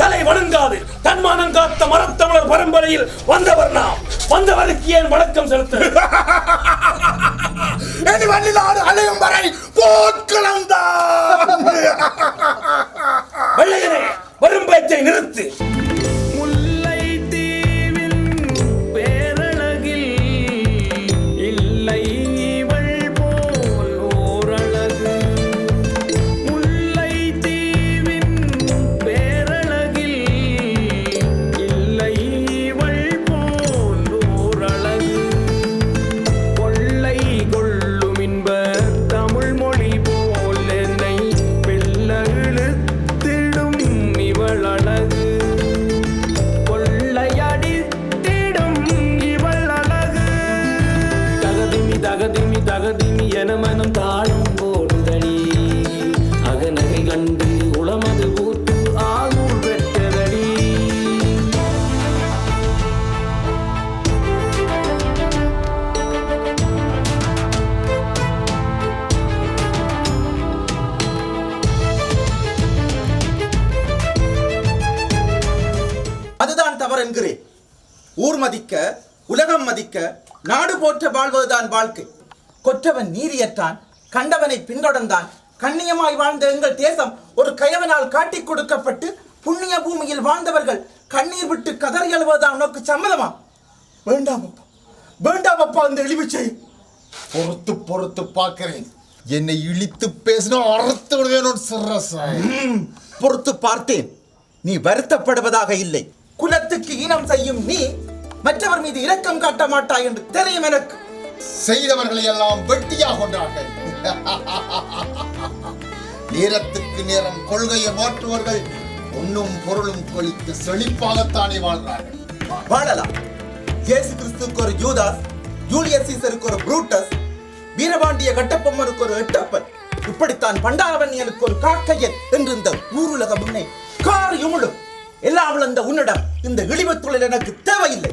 தலை வணங்காது. தன்மானம் காத்த மரத்தமிழர் பரம்பரையில் வந்தவர் நாம். வந்தவருக்கு ஏன் வணக்கம் செலுத்த? அலையும் வரை போர்க்களம்தான் மனம் தாழும் போடுதடி. அகநகை கண்டு உளமது பூத்து ஆகூர் பெற்றதடி. அதுதான் தவறு என்கிறேன். ஊர் மதிக்க உலகம் மதிக்க நாடு போற்ற வாழ்வதுதான் வாழ்க்கை. கொற்றவன் நீரியற்றான் கண்டவனை பின்தொடர்ந்தான். கண்ணியமாய் வாழ்ந்த எங்கள் தேசம் ஒரு கயவனால் காட்டிக் கொடுக்கப்பட்டு புண்ணிய பூமியில் வாழ்ந்தவர்கள் கண்ணீர் விட்டு கதறி எழுவதுதான் உனக்கு சம்மதமா? வேண்டாம் அப்பா வேண்டாம் அப்பா அந்த இழிவுச்சை பொறுத்து பொறுத்து பார்க்கிறேன். என்னை இழித்து பேசினா அறுத்து விடுவேன் சிறசாய் ம், பொறுத்து பார்த்தேன். நீ வருத்தப்படுவதாக இல்லை. குலத்துக்கு ஈனம் செய்யும் நீ மற்றவர் மீது இரக்கம் காட்ட மாட்டாய் என்று தெரியும் எனக்கு. செய்தவர்களை எல்லாம் வெட்டியாக கொண்டார்கள் நேரத்துக்கு நேரம் கொள்கையை மாற்றுவர்கள் பொன்னும் பொருளும் கொளித்து செழிப்பாகத்தானே வாழ்றார்கள் வாழலாம். இயேசு கிறிஸ்துக்கு ஒரு யூதாஸ் ஜூலியஸ் சீசருக்கு ஒரு புரூட்டஸ் வீரபாண்டிய கட்டபொம்மனுக்கு ஒரு எட்டப்பன் இப்படித்தான் பண்டாரவன்யனுக்கு ஒரு காக்கையன் என்று இந்த ஊருலக முன்னே கார் யுமுழும் எல்லாம் விழுந்த உன்னிடம் இந்த இழிவு தொழில் எனக்கு தேவையில்லை.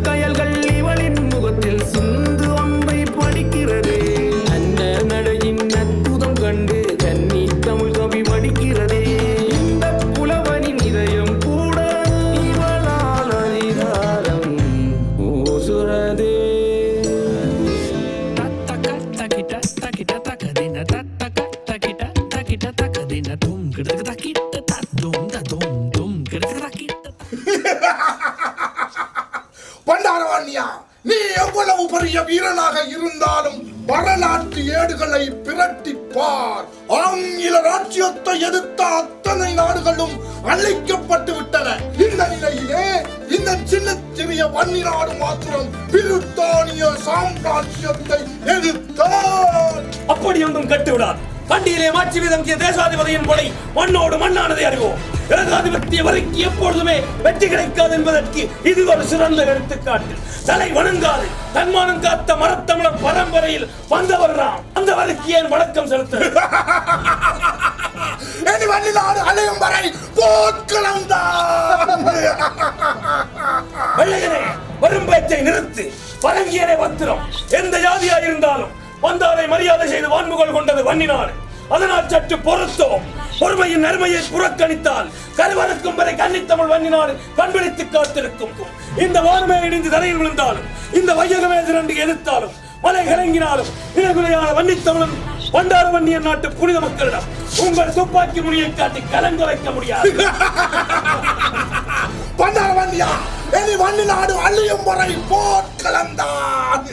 கயல்கள் இவளின் முகத்தில் சிந்து அம்பை படிக்கிறதே. அன்ன நடையின் அற்புதம் கண்டு கன்னி தமிழ் கவி வடிக்கிறதே. இந்த புலவனின் இதயம் கூட இவளால் அதிகாரம் ஊசுறதே பண்டாரவாணியா நீ எவ்வளவு பெரிய வீரனாக இருந்தாலும் வரலாற்று ஏடுகளை பிரட்டிப்பார். ஆங்கில ராஜ்யத்தை எதிர்த்த அத்தனை நாடுகளும் அழிக்கப்பட்டு விட்டன. இந்த நிலையிலே இந்த சின்ன சிறிய வன்னிநாடு மாத்திரம் பிரித்தானிய சாம்ராஜ்யத்தை எதிர்த்தார். அப்படி ஒன்றும் கட்டுவிடார் பண்டிகையிலே மாற்றி விதங்கிய தேசாதிபதியின் கொலை மண்ணோடு மண்ணானதை அறிவோம். ஏகாதிபத்திய வரைக்கு எப்பொழுதுமே வெற்றி கிடைக்காது என்பதற்கு இது ஒரு சிறந்த எடுத்துக்காட்டு. தலை வணங்காது தன்மானம் காத்த மரத்தமிழர் பரம்பரையில் வந்தவர் நாம். வந்தவருக்கு ஏன் வணக்கம் செலுத்த? நாடு அலையும் வரை போர்க்களம்தான் வெள்ளையனே வரும் பேச்சை நிறுத்து. பரங்கியனே பத்திரம். எந்த ஜாதியா இருந்தாலும் வந்தாரை மரியாதை செய்து வான்முகல் கொண்டது வன்னினாடு அதனால் சற்று பொறுத்தோம். பொறுமையின் நன்மையை புறக்கணித்தால் கருவறுக்கும் வரை கன்னித்தமிழ் வண்ணினால் கண்பிடித்து காத்திருக்கும். இந்த வானமே இடிந்து தரையில் விழுந்தாலும் இந்த வையகமே திரண்டு எதிர்த்தாலும் மலை கலங்கினாலும் இனகுலையான வன்னித்தமிழன் பண்டார வன்னியன் நாட்டு புனித மக்களிடம் உங்கள் துப்பாக்கி முனியை காட்டி கலங்க வைக்க முடியாது. பண்டாரவன்யா எலி வண்ணி நாடு அழியும் வரை கலந்தான்